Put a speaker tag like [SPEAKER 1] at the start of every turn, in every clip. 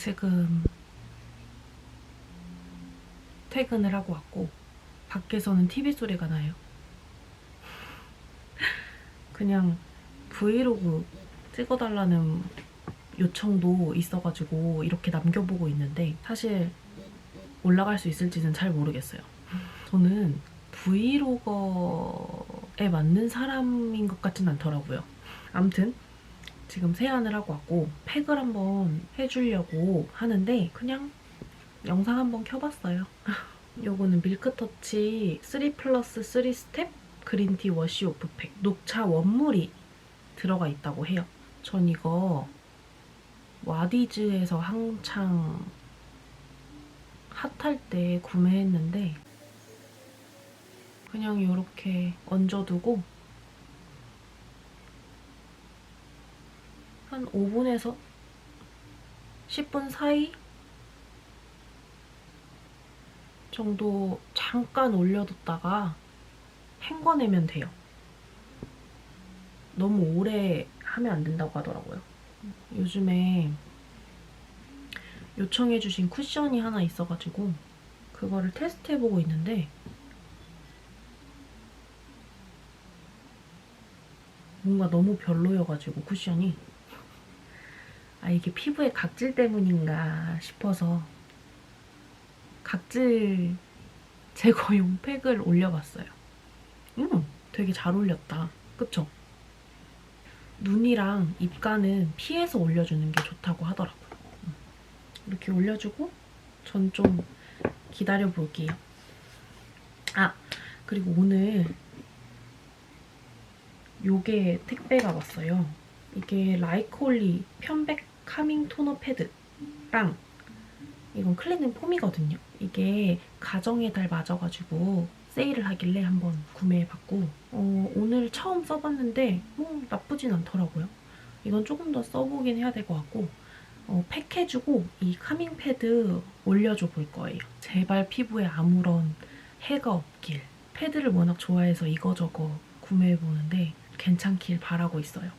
[SPEAKER 1] 지금 퇴근을 하고 왔고 밖에서는 TV 소리가 나요. 그냥 브이로그 찍어달라는 요청도 있어가지고 이렇게 남겨보고 있는데 사실 올라갈 수 있을지는 잘 모르겠어요. 저는 브이로거에 맞는 사람인 것 같진 않더라고요. 아무튼 지금 세안을 하고 왔고 팩을 한번 해주려고 하는데 그냥 영상 한번 켜봤어요. 요거는 밀크터치 3 플러스 3 스텝 그린티 워시 오프 팩 녹차 원물이 들어가 있다고 해요. 전 이거 와디즈에서 한창 핫할 때 구매했는데 그냥 이렇게 얹어두고 한 5분에서 10분 사이 정도 잠깐 올려뒀다가 헹궈내면 돼요. 너무 오래 하면 안 된다고 하더라고요. 요즘에 요청해주신 쿠션이 하나 있어가지고 그거를 테스트해보고 있는데 뭔가 너무 별로여가지고 쿠션이 아 이게 피부에 각질 때문인가 싶어서 각질 제거용 팩을 올려봤어요. 음, 되게 잘 올렸다. 그쵸? 눈이랑 입가는 피해서 올려주는 게 좋다고 하더라고요. 음. 이렇게 올려주고 전 좀 기다려 볼게요. 아, 그리고 오늘 요게 택배가 왔어요. 이게 라이콜리 편백 카밍 토너 패드랑 이건 클렌징 폼이거든요. 이게 가정의 달 맞아가지고 세일을 하길래 한번 구매해봤고 어, 오늘 처음 써봤는데 뭐 나쁘진 않더라고요. 이건 조금 더 써보긴 해야 될 것 같고 어, 팩해주고 이 카밍 패드 올려줘 볼 거예요. 제발 피부에 아무런 해가 없길. 패드를 워낙 좋아해서 이거저거 구매해보는데 괜찮길 바라고 있어요.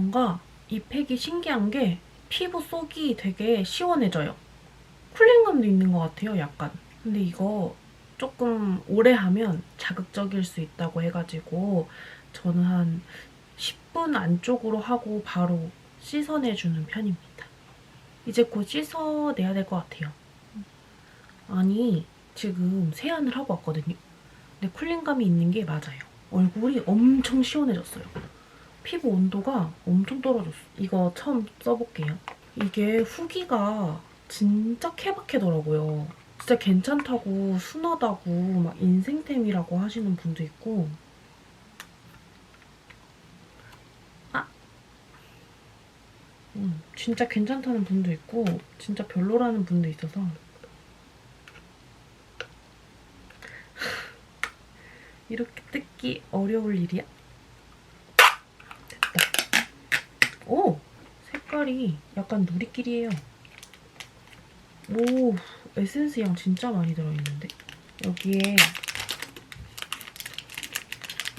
[SPEAKER 1] 뭔가 이 팩이 신기한 게 피부 속이 되게 시원해져요. 쿨링감도 있는 것 같아요, 약간. 근데 이거 조금 오래 하면 자극적일 수 있다고 해가지고 저는 한 10분 안쪽으로 하고 바로 씻어내주는 편입니다. 이제 곧 씻어내야 될 것 같아요. 아니, 지금 세안을 하고 왔거든요. 근데 쿨링감이 있는 게 맞아요. 얼굴이 엄청 시원해졌어요. 피부 온도가 엄청 떨어졌어. 이거 처음 써볼게요. 이게 후기가 진짜 케바케더라고요. 진짜 괜찮다고 순하다고 막 인생템이라고 하시는 분도 있고 아! 음, 진짜 괜찮다는 분도 있고 진짜 별로라는 분도 있어서 이렇게 뜯기 어려울 일이야? 됐다. 오! 색깔이 약간 누리끼리예요. 오, 에센스 양 진짜 많이 들어있는데? 여기에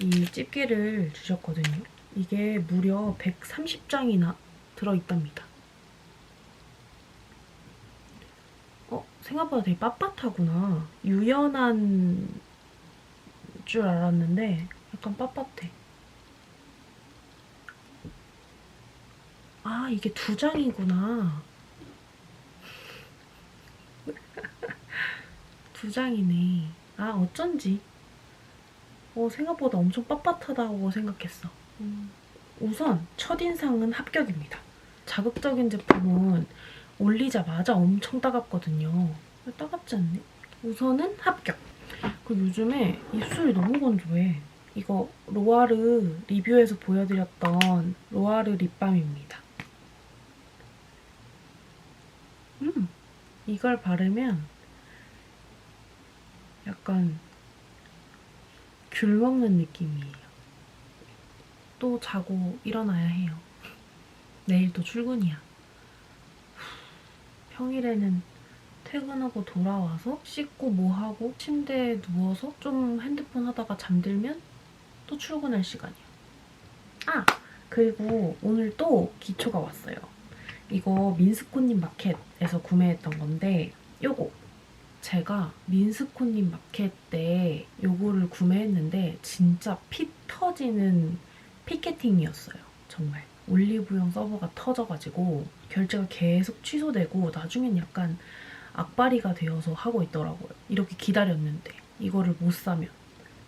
[SPEAKER 1] 이 집게를 주셨거든요. 이게 무려 130장이나 들어있답니다. 어, 생각보다 되게 빳빳하구나. 유연한 줄 알았는데 약간 빳빳해. 아, 이게 두 장이구나. 두 장이네. 아, 어쩐지. 어, 생각보다 엄청 빳빳하다고 생각했어. 음, 우선 첫인상은 합격입니다. 자극적인 제품은 올리자마자 엄청 따갑거든요. 따갑지 않네? 우선은 합격. 그리고 요즘에 입술이 너무 건조해. 이거 로아르 리뷰에서 보여드렸던 로아르 립밤입니다. 음, 이걸 바르면 약간 귤 먹는 느낌이에요. 또 자고 일어나야 해요. 내일 또 출근이야. 평일에는 퇴근하고 돌아와서 씻고 뭐 하고 침대에 누워서 좀 핸드폰 하다가 잠들면 또 출근할 시간이야. 아! 그리고 오늘 또 기초가 왔어요. 이거 민스코님 마켓에서 구매했던 건데 요거 제가 민스코님 마켓 때 요거를 구매했는데 진짜 피 터지는 피켓팅이었어요. 정말. 올리브영 서버가 터져가지고 결제가 계속 취소되고 나중엔 약간 악바리가 되어서 하고 있더라고요. 이렇게 기다렸는데 이거를 못 사면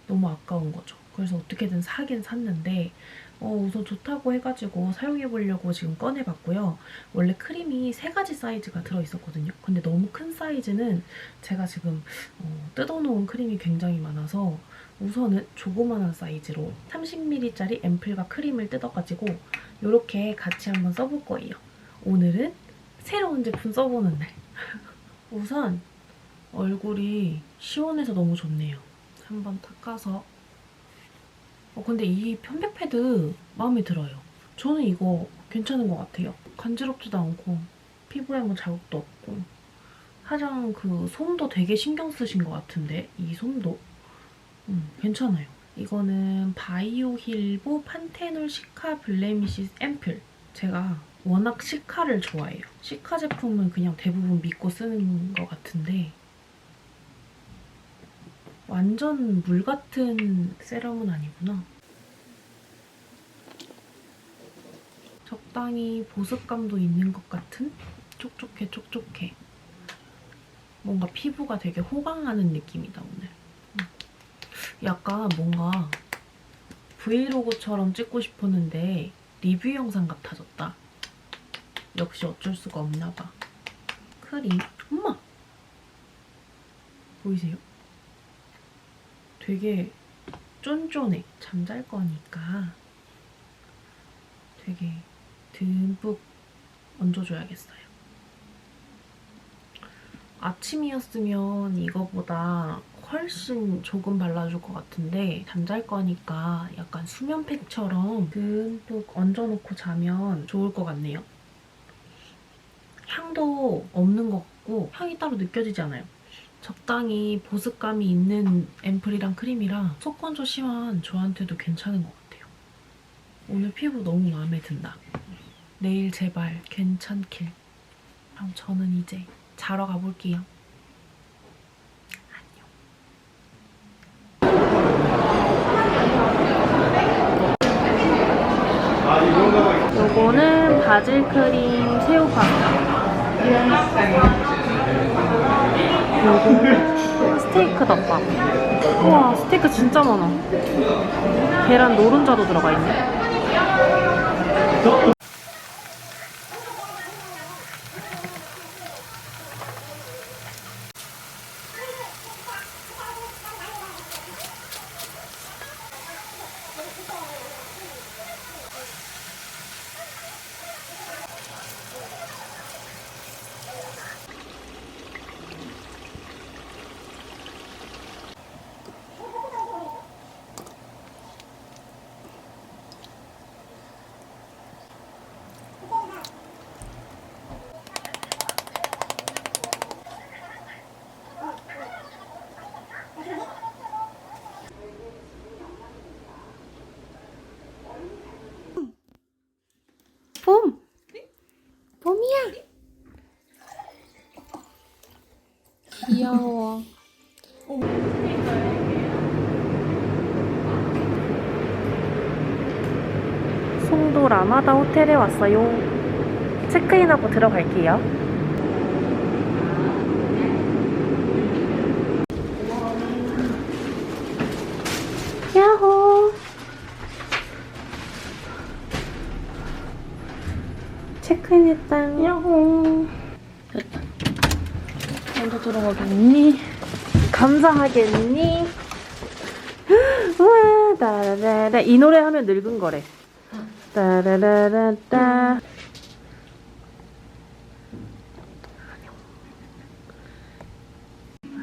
[SPEAKER 1] 너무 아까운 거죠. 그래서 어떻게든 사긴 샀는데 어, 우선 좋다고 해가지고 사용해보려고 지금 꺼내봤고요. 원래 크림이 세 가지 사이즈가 들어있었거든요. 근데 너무 큰 사이즈는 제가 지금 어, 뜯어놓은 크림이 굉장히 많아서 우선은 조그만한 사이즈로 30ml짜리 앰플과 크림을 뜯어가지고 이렇게 같이 한번 써볼 거예요. 오늘은 새로운 제품 써보는 날. 우선 얼굴이 시원해서 너무 좋네요. 한번 닦아서 어, 근데 이 편백 패드 마음에 들어요. 저는 이거 괜찮은 것 같아요. 간지럽지도 않고 피부에 뭐 자국도 없고 화장 그 솜도 되게 신경 쓰신 것 같은데 이 솜도 음, 괜찮아요. 이거는 바이오 힐보 판테놀 시카 블레미시 앰플 제가 워낙 시카를 좋아해요. 시카 제품은 그냥 대부분 믿고 쓰는 것 같은데 완전 물 같은 세럼은 아니구나. 적당히 보습감도 있는 것 같은 촉촉해 촉촉해. 뭔가 피부가 되게 호강하는 느낌이다 오늘. 음. 약간 뭔가 브이로그처럼 찍고 싶었는데 리뷰 영상 같아졌다. 역시 어쩔 수가 없나 봐. 크림. 엄마! 보이세요? 되게 쫀쫀해. 잠잘 거니까 되게 듬뿍 얹어줘야겠어요. 아침이었으면 이거보다 훨씬 조금 발라줄 것 같은데 잠잘 거니까 약간 수면팩처럼 듬뿍 얹어놓고 자면 좋을 것 같네요. 향도 없는 것 같고 향이 따로 느껴지지 않아요. 적당히 보습감이 있는 앰플이랑 크림이랑 속건조 심한 저한테도 괜찮은 것 같아요. 오늘 피부 너무 마음에 든다. 내일 제발 괜찮길. 그럼 저는 이제 자러 가볼게요. 요거는 바질 크림 새우빵. 스테이크 덮밥. 우와, 스테이크 진짜 많아. 계란 노른자도 들어가 있네. 봄! 봄이야! 귀여워. 송도 라마다 호텔에 왔어요. 체크인하고 들어갈게요. 야호! 체크인했다. 야호. 됐다. 먼저 들어가겠니? 감사하겠니? 우와, 따라라라. 이 노래 하면 늙은 거래. 따라라라따.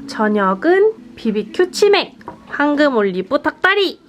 [SPEAKER 1] 저녁은 BBQ 치맥, 황금 올리브 닭다리.